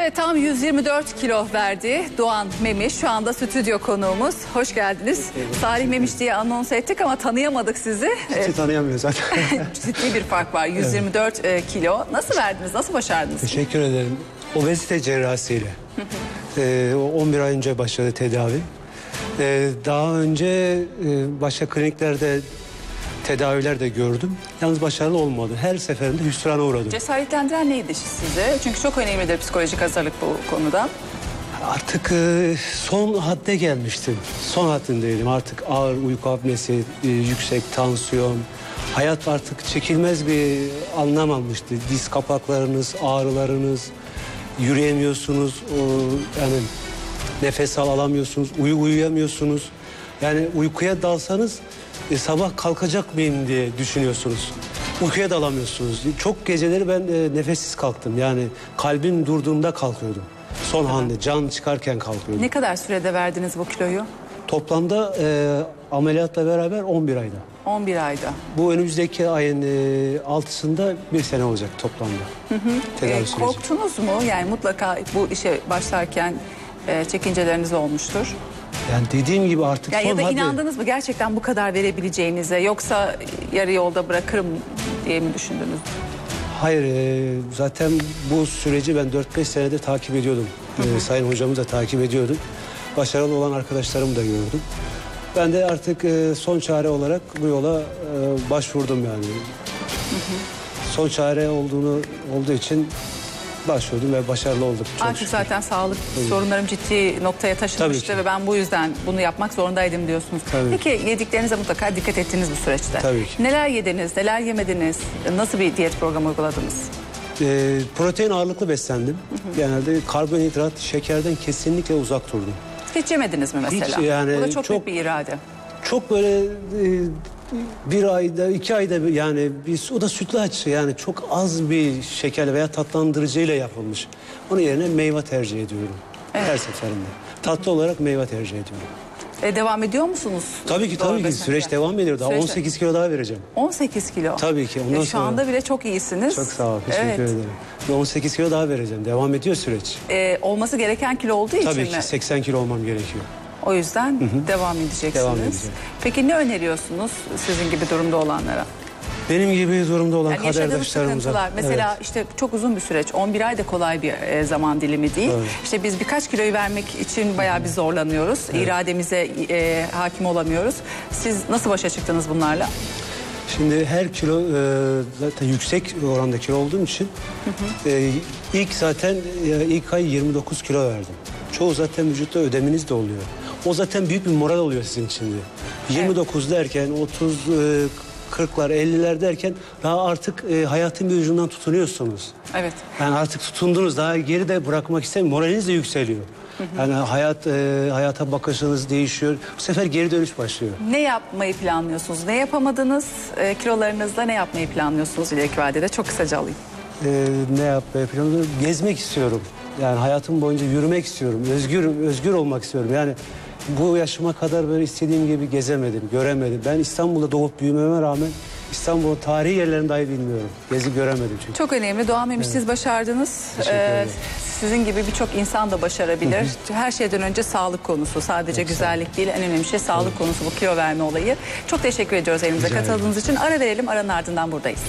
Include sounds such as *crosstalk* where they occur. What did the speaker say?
Evet, tam 124 kilo verdi Doğan Memiş. Şu anda stüdyo konuğumuz. Hoş geldiniz. Salih Memiş diye anons ettik ama tanıyamadık sizi. Sizi tanıyamıyor zaten. *laughs* Ciddi bir fark var. 124 e, kilo. Nasıl verdiniz? Nasıl başardınız? Teşekkür ederim. Obezite cerrahisiyle. Ee, o 11 ay önce başladı tedavi. Ee, daha önce e, başka kliniklerde tedaviler de gördüm. Yalnız başarılı olmadı. Her seferinde hüsrana uğradım. Cesaretlendiren neydi sizi? Çünkü çok önemlidir psikolojik hazırlık bu konuda. Artık e, son hadde gelmiştim. Son haddindeydim. Artık ağır uyku apnesi, e, yüksek tansiyon. Hayat artık çekilmez bir anlam almıştı. Diz kapaklarınız, ağrılarınız, yürüyemiyorsunuz. O, yani nefes al alamıyorsunuz, uyu uyuyamıyorsunuz. Yani uykuya dalsanız e, sabah kalkacak mıyım diye düşünüyorsunuz. Uykuya dalamıyorsunuz. Çok geceleri ben e, nefessiz kalktım. Yani kalbim durduğunda kalkıyordum. Son anda can çıkarken kalkıyordum. Ne kadar sürede verdiniz bu kiloyu? Toplamda e, ameliyatla beraber 11 ayda. 11 ayda. Bu önümüzdeki ayın e, altısında bir sene olacak toplamda. Tedavi E, süreci. korktunuz mu? Yani mutlaka bu işe başlarken e, çekinceleriniz olmuştur. Yani dediğim gibi artık Ya, ya da hadde- inandınız mı gerçekten bu kadar verebileceğinize yoksa yarı yolda bırakırım diye mi düşündünüz? Hayır e, zaten bu süreci ben 4-5 senedir takip ediyordum. E, sayın hocamı da takip ediyordum. Başarılı olan arkadaşlarımı da gördüm. Ben de artık e, son çare olarak bu yola e, başvurdum yani. Son çare olduğunu olduğu için başvurdum ve başarılı olduk. Çok Artık şükür. zaten sağlık sorunlarım ciddi noktaya Tabii taşınmıştı ve ben bu yüzden bunu yapmak zorundaydım diyorsunuz. Tabii Peki yediklerinize mutlaka dikkat ettiniz bu süreçte. Tabii ki. Neler yediniz, neler yemediniz, nasıl bir diyet programı uyguladınız? E, protein ağırlıklı beslendim. Genelde karbonhidrat, şekerden kesinlikle uzak durdum. Hiç yemediniz mi mesela? yani bu da çok, çok- büyük bir irade. Çok böyle e, bir ayda, iki ayda bir- yani bir, o da sütlaç yani çok az bir şekerle veya tatlandırıcıyla yapılmış. Onun yerine meyve tercih ediyorum her seferinde. Tatlı olarak meyve tercih ediyorum. E, devam ediyor musunuz? Tabii ki tabii ki süreç devam ediyor. Daha Süreç- 18 kilo daha vereceğim. 18 kilo. Tabii ki, ondan E, şu sonra- anda bile çok iyisiniz. Çok sağ ol, teşekkür evet. ederim. Ve 18 kilo daha vereceğim. Devam ediyor süreç. E, olması gereken kilo olduğu Tabii için ki mi? 80 kilo olmam gerekiyor. O yüzden devam edeceksiniz. Devam edeceğim. Peki ne öneriyorsunuz sizin gibi durumda olanlara? Benim gibi durumda olan Yani kaderdaşlarımıza. mesela Evet. işte çok uzun bir süreç 11 ay da kolay bir e, zaman dilimi değil. Evet. İşte biz birkaç kiloyu vermek için bayağı bir zorlanıyoruz. İrademize e, hakim olamıyoruz. Siz nasıl başa çıktınız bunlarla? Şimdi her kilo e, zaten yüksek oranda kilo olduğum için e, ilk zaten e, ilk ay 29 kilo verdim. Çoğu zaten vücutta ödeminiz de oluyor. O zaten büyük bir moral oluyor sizin için de. 29 derken 30 e, 40'lar 50'ler derken daha artık e, hayatın bir ucundan tutunuyorsunuz. Evet. Yani artık tutundunuz daha geri de bırakmak istemiyorum. Moraliniz de yükseliyor. Yani hayat e, hayata bakışınız değişiyor. Bu sefer geri dönüş başlıyor. Ne yapmayı planlıyorsunuz? Ne yapamadınız? E, kilolarınızla ne yapmayı planlıyorsunuz ileriki vadede? Çok kısaca alayım. Ee, ne yapmayı planlıyorum? Gezmek istiyorum. Yani hayatım boyunca yürümek istiyorum. Özgür özgür olmak istiyorum. Yani bu yaşıma kadar böyle istediğim gibi gezemedim, göremedim. Ben İstanbul'da doğup büyümeme rağmen İstanbul'un tarihi yerlerini dahi bilmiyorum. Gezip göremedim çünkü. Çok önemli. Doğan Memiş siz başardınız. Ederim. sizin gibi birçok insan da başarabilir. Her şeyden önce sağlık konusu. Sadece güzellik değil en önemli şey sağlık konusu bu kilo verme olayı. Çok teşekkür ediyoruz elimize Rica ederim. katıldığınız için. Ara verelim aranın ardından buradayız.